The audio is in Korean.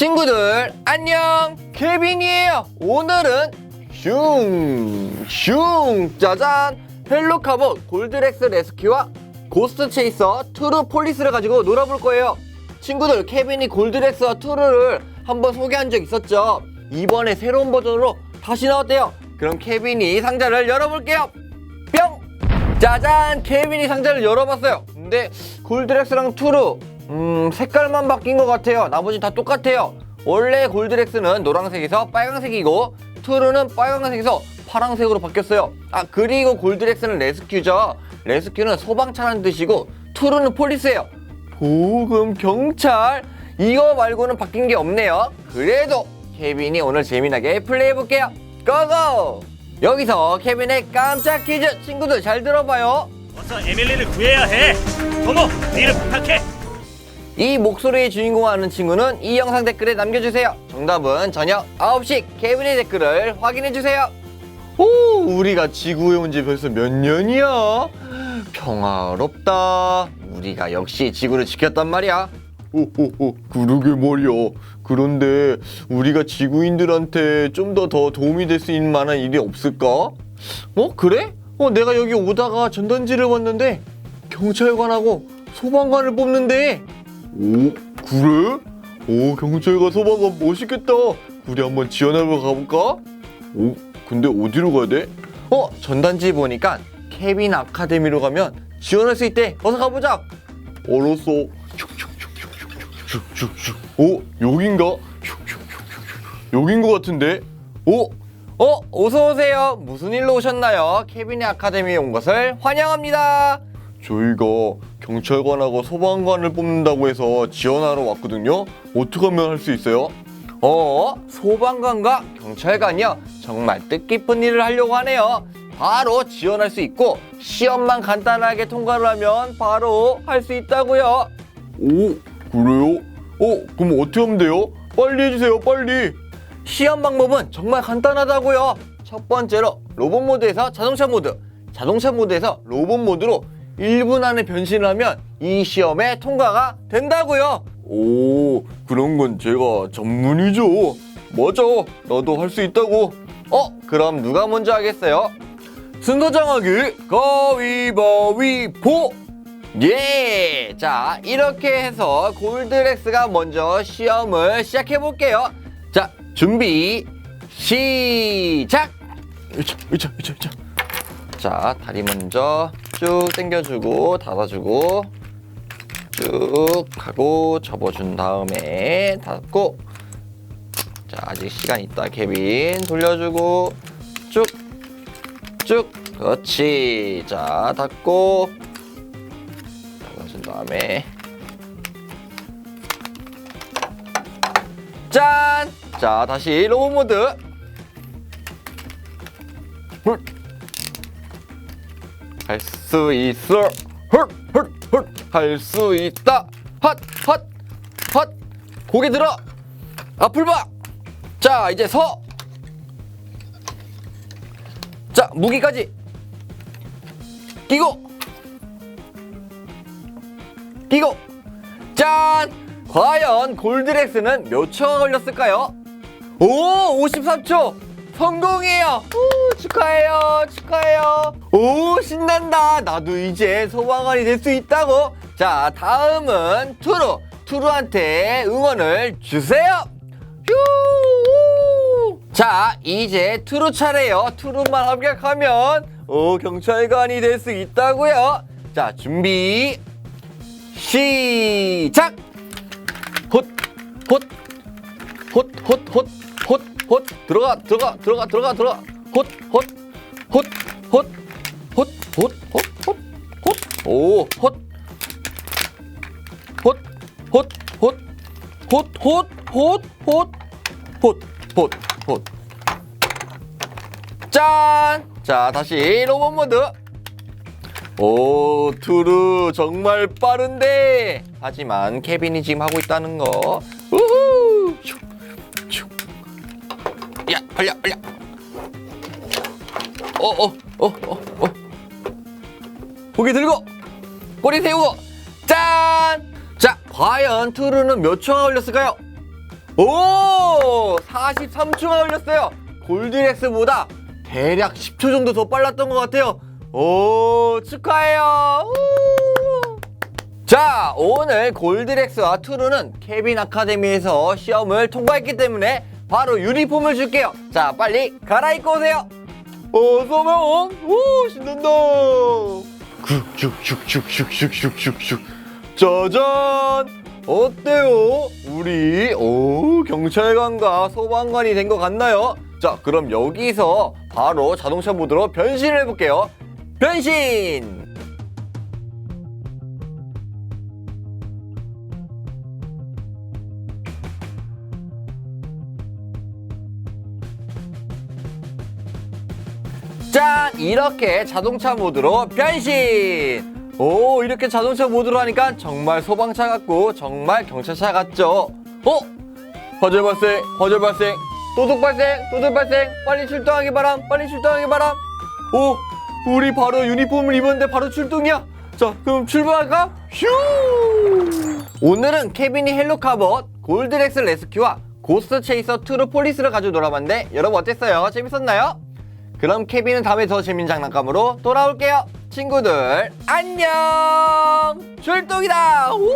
친구들 안녕! 케빈이에요. 오늘은 슝슝 짜잔! 헬로카봇 골드렉스 레스큐와 고스트 체이서 투르 폴리스를 가지고 놀아볼 거예요. 친구들 케빈이 골드렉스와 투르를 한번 소개한 적 있었죠? 이번에 새로운 버전으로 다시 나왔대요. 그럼 케빈이 상자를 열어볼게요. 뿅! 짜잔! 케빈이 상자를 열어봤어요. 근데 골드렉스랑 투르 음 색깔만 바뀐 것 같아요. 나머지는 다 똑같아요. 원래 골드렉스는 노란색에서 빨간색이고 투르는 빨간색에서 파란색으로 바뀌었어요. 아 그리고 골드렉스는 레스큐죠. 레스큐는 소방차라는 뜻이고 투르는 폴리스예요. 보금 경찰! 이거 말고는 바뀐 게 없네요. 그래도 케빈이 오늘 재미나게 플레이해볼게요. 고고! 여기서 케빈의 깜짝 퀴즈! 친구들 잘 들어봐요. 어서 에밀리를 구해야 해. 도모, 니를 부탁해. 이 목소리의 주인공 아는 친구는 이 영상 댓글에 남겨주세요. 정답은 저녁 9시 케빈의 댓글을 확인해주세요. 오, 우리가 지구에 온 지 벌써 몇 년이야? 평화롭다. 우리가 역시 지구를 지켰단 말이야. 오호호, 그러게 말이야. 그런데 우리가 지구인들한테 좀 더 더 도움이 될 수 있는 만한 일이 없을까? 어, 그래? 어, 내가 여기 오다가 전단지를 봤는데 경찰관하고 소방관을 뽑는데 오 그래? 오 경찰과 소방관 멋있겠다 우리 한번 지원하러 가볼까? 오 근데 어디로 가야 돼? 어 전단지 보니까 케빈 아카데미로 가면 지원할 수 있대 어서 가보자 알았어 오 여긴가? 여긴 것 같은데 오 어, 어서 오세요. 무슨 일로 오셨나요? 케빈의 아카데미에 온 것을 환영합니다. 저희가 경찰관하고 소방관을 뽑는다고 해서 지원하러 왔거든요. 어떻게 하면 할 수 있어요? 어, 소방관과 경찰관이요. 정말 뜻깊은 일을 하려고 하네요. 바로 지원할 수 있고 시험만 간단하게 통과를 하면 바로 할 수 있다고요. 오, 그래요? 어, 그럼 어떻게 하면 돼요? 빨리 해주세요, 빨리. 시험 방법은 정말 간단하다고요. 첫 번째로 로봇 모드에서 자동차 모드, 자동차 모드에서 로봇 모드로 1분 안에 변신을 하면 이 시험에 통과가 된다고요. 오, 그런 건 제가 전문이죠. 맞아, 나도 할 수 있다고. 어, 그럼 누가 먼저 하겠어요? 순서 정하기 가위바위보. 예! 자, 이렇게 해서 골드렉스가 먼저 시험을 시작해 볼게요. 자, 준비, 시작! 으차, 으차, 으차, 으차. 자, 다리 먼저 쭉 당겨주고, 닫아주고, 쭉 하고, 접어준 다음에 닫고, 자, 아직 시간 있다, 케빈. 돌려주고, 쭉, 쭉. 그렇지. 자, 닫고, 닫아준 다음에, 짠! 자, 다시 로봇 모드. 할 수 있어. 할수 있다. 헛, 헛, 헛. 고개 들어. 앞을 봐. 자, 이제 서. 자, 무기까지. 끼고. 끼고. 짠! 과연 골드렉스는 몇 초가 걸렸을까요? 오, 53초! 성공이에요! 오, 축하해요! 축하해요! 오, 신난다! 나도 이제 소방관이 될 수 있다고! 자, 다음은 투루! 투루한테 응원을 주세요! 휴! 자, 이제 투루 차례요. 투루만 합격하면, 오, 경찰관이 될 수 있다고요. 자, 준비, 시작! 헛, 헛, 헛, 헛, 헛, 헛, 헛, 들어가, 들어가, 들어가, 들어가, 들어가, 헛, 헛, 헛, 헛, 헛, 헛, 헛, 헛, 헛, 오, 헛, 헛, 헛, 헛, 헛, 헛, 헛, 헛, 헛, 헛, 헛. 짠! 자, 다시 로봇 모드. 오, 투르 정말 빠른데. 하지만 케빈이 지금 하고 있다는 거. 야, 빨려, 빨려. 어, 어, 어, 어, 어. 고개 들고 꼬리 세우고 짠! 자, 과연 투르는 몇 초가 걸렸을까요? 오! 43초가 걸렸어요. 골드렉스보다 대략 10초 정도 더 빨랐던 것 같아요. 오, 축하해요. 우! 자, 오늘 골드렉스와 투루는 케빈 아카데미에서 시험을 통과했기 때문에 바로 유니폼을 줄게요. 자, 빨리 갈아입고 오세요. 어서면 오, 신난다. 슉슉슉슉슉슉슉슉. 짜잔! 어때요? 우리 오 경찰관과 소방관이 된 것 같나요? 자 그럼 여기서 바로 자동차 모드로 변신을 해볼게요 변신! 짠! 이렇게 자동차 모드로 변신! 오, 이렇게 자동차 모드로 하니까 정말 소방차 같고 정말 경찰차 같죠? 어? 화재 발생, 화재 발생, 도둑 발생, 도둑 발생, 빨리 출동하기 바람, 빨리 출동하기 바람. 오, 우리 바로 유니폼을 입었는데 바로 출동이야. 자, 그럼 출발할까? 휴! 오늘은 케빈이 헬로카봇, 골드렉스 레스큐와 고스트 체이서 트루 폴리스를 가지고 놀아봤는데 여러분 어땠어요? 재밌었나요? 그럼 케빈은 다음에 더 재밌는 장난감으로 돌아올게요. 친구들, 안녕! 출동이다! 우!